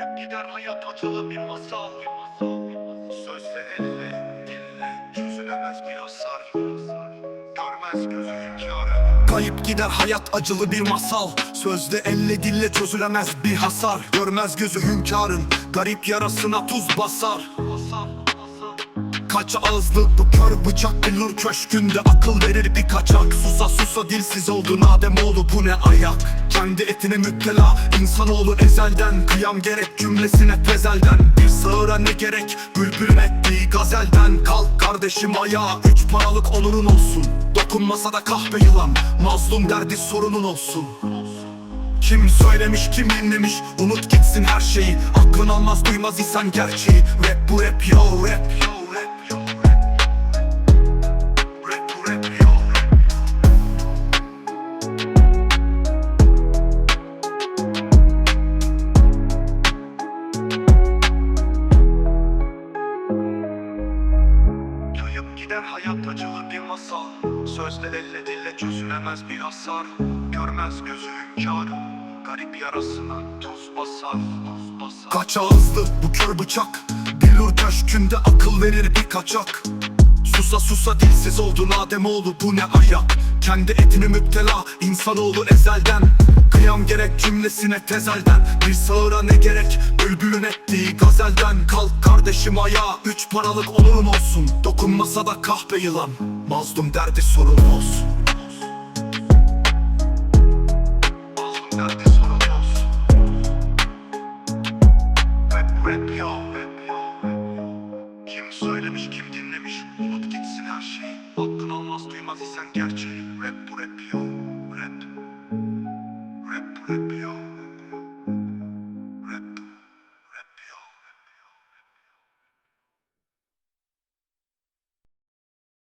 Kayıp gider hayat acılı bir masal. Sözle elle dille çözülemez bir hasar. Görmez gözü hünkârı. Kayıp gider hayat acılı bir masal. Sözde elle dille çözülemez bir hasar. Görmez gözü hünkârın garip yarasına tuz basar. Kaç ağızlı bu kör bıçak billur köşkünde. Akıl verir bir kaçak Susa susa dilsiz oldu Nademoğlu bu ne ayak Kendi etine müptela. İnsanoğlu ezelden Kıyam gerek cümlesine tezelden Bir sığıra ne gerek? Bülbülün ettiği gazelden. Kalk kardeşim ayağa üç paralık onurun olsun. Dokunmasa da kahpe yılan mazlum derdi sorunun olsun. Kim söylemiş kim dinlemiş? Unut gitsin her şeyi. Aklın almaz duymaz isen gerçeği. Rap bu rap yo rap. yo hayat acılı bir masal. Sözle elle dille çözülemez bir hasar. Görmez gözü hünkârı Garip yarasına tuz basar, tuz basar. Kaç ağızlı bu kör bıçak? Billur köşkünde akıl verir bir kaçak. Susa susa dilsiz oldu Nademoğlu bu ne ayak? Kendi etini müptela insanoğlu ezelden. Kıyam gerek cümlesine tezelden. Bir sağıra ne gerek bülbülün ettiği gazelden. Kalk kardeşim aya Üç paralık onurum olsun. Dokunmasa da kahpe yılan. Mazlum derdi sorun olsun. Mazlum derdi sorun olsun. Rap, rap yo, rap yo. Kim söylemiş kim dinlemiş? Unut gitsin her şey. Hakkın almaz duymaz isen gerçeği. Rap bu rap.